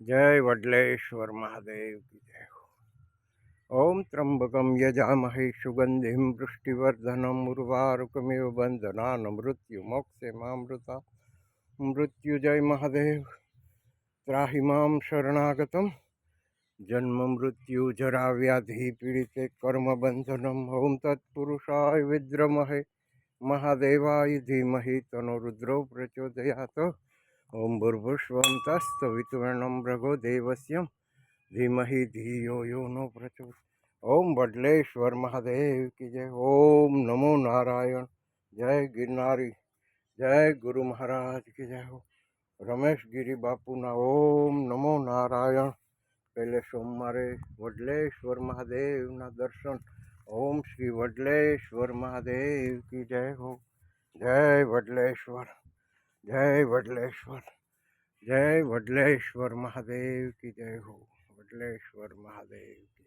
જય વડલેશ્વર મહાદેવ જય ઓમ ત્રંબકમ યજામહે સુગંધિમ વૃષ્ટિવર્ધનમ ઉર્વારુકમિવ બંધનાન મૃત્યુ મોક્ષે મામૃતા મૃત્યુજય મહાદેવ. ત્રાહિ મામ શરણાગતમ. જન્મ મૃત્યુ જરા વ્યાધિ પીડિતે કર્મબંધનમ ઓમ તત્પુરુષાય વિદ્રમહે. મહાદેવાય ધીમહિ તનો રુદ્રો પ્રચોદયાત. ઓમ ભૂર્ભુષ્વં તસ્તવિતુર્ણમ ભ્રગો દેવસ્યમ ધીમહિ ધિયો યો નો પ્રચોદ ઓમ વડલેશ્વર મહાદેવ કી જય ઓમ નમો નારાયણ જય ગિરનારી જય ગુરુ મહારાજ કી જય હો રમેશ ગિરી બાપુના ઓમ નમો નારાયણ પહેલે સોમવારે વડલેશ્વર મહાદેવના દર્શન ઓમ શ્રી વડલેશ્વર મહાદેવ કી જય હો જય વડલેશ્વર જય વડલેશ્વર જય વડલેશ્વર મહાદેવ કી જય હો વડલેશ્વર મહાદેવ.